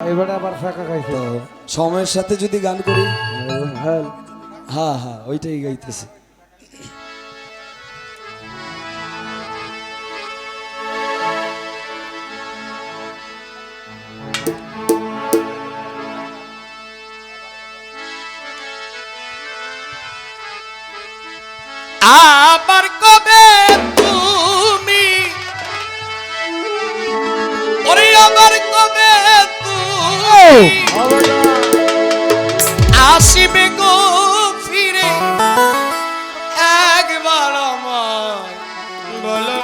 এবারে আবার ফাঁকা খাইছে সময়ের সাথে যদি গান করি? হ্যাঁ। হ্যাঁ হ্যাঁ ওইটাই গাইতেছি। আবার আসিবে গো ফিরে একবার আমার বলো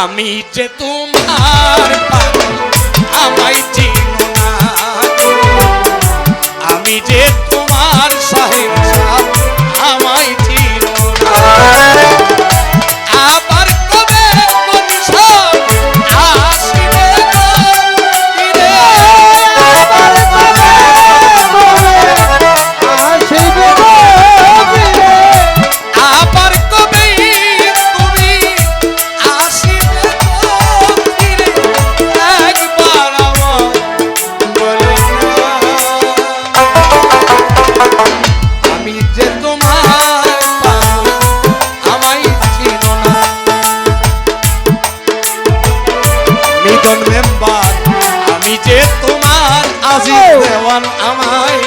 আমি যে তোমার আমায় চিনো আজিজ দেওয়ান আমায়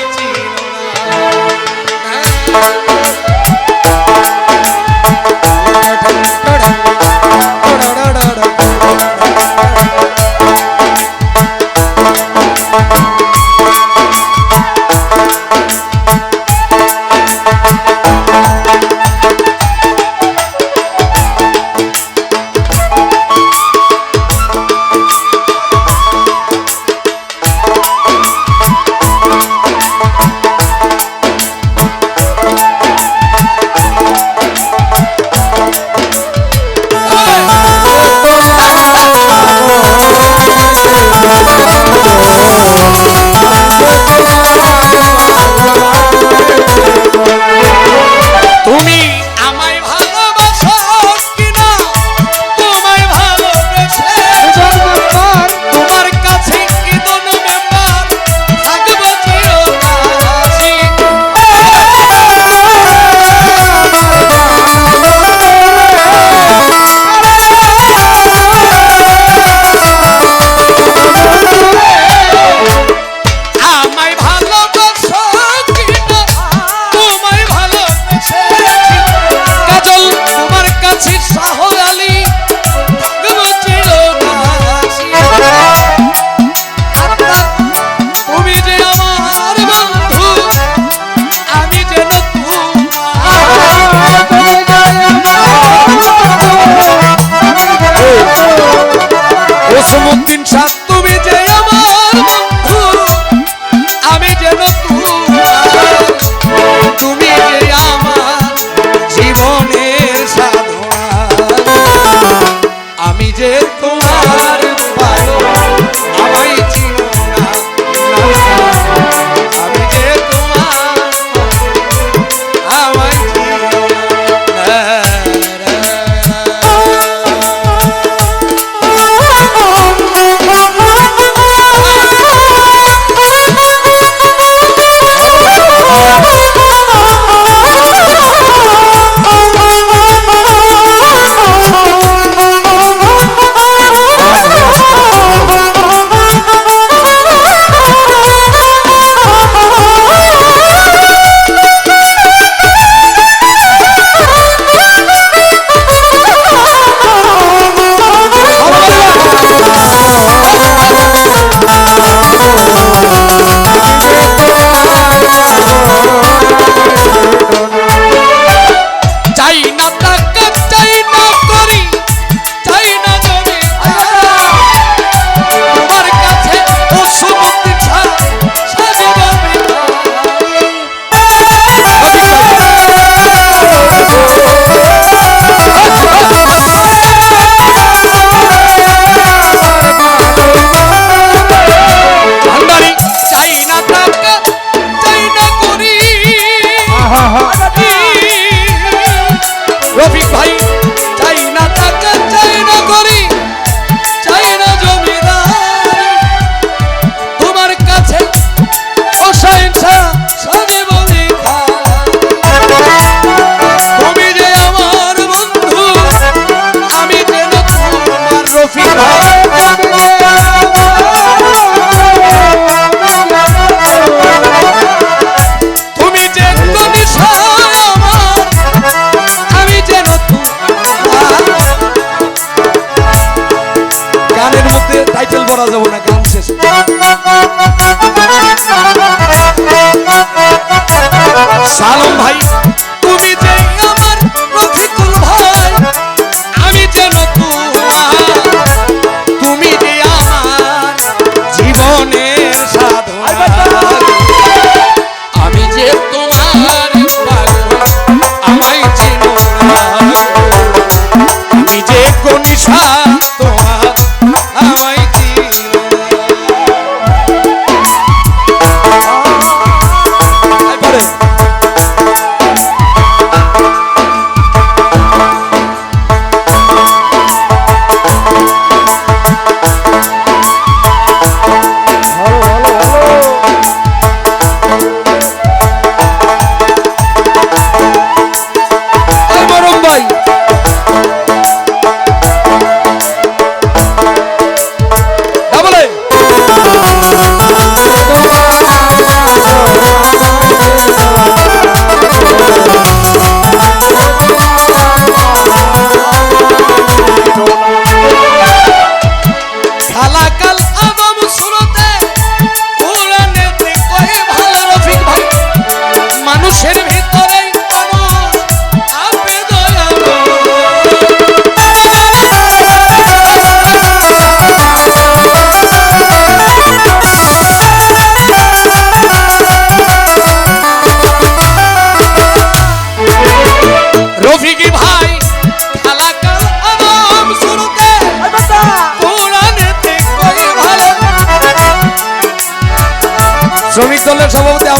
com a hora.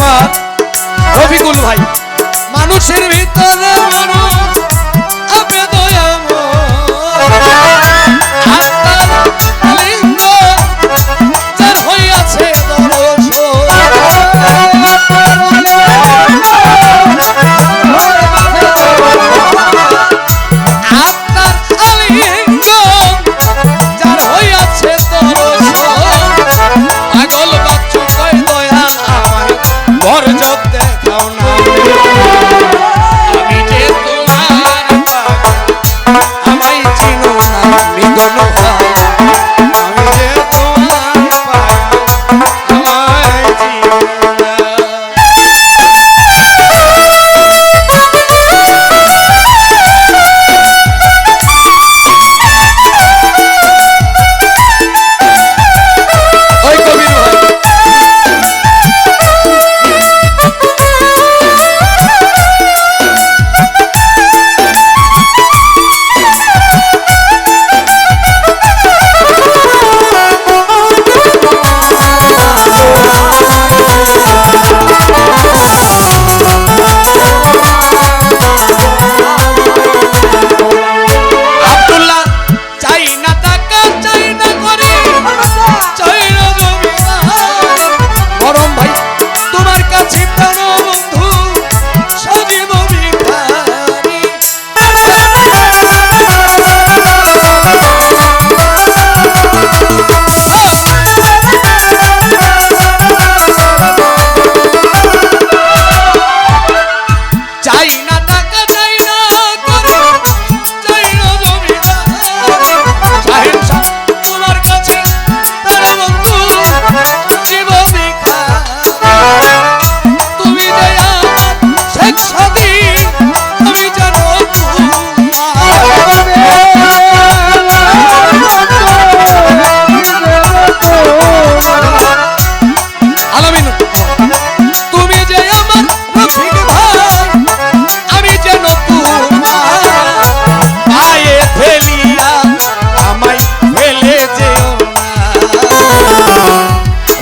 আমার ভাই। মানুষের ভিতরে মানুষ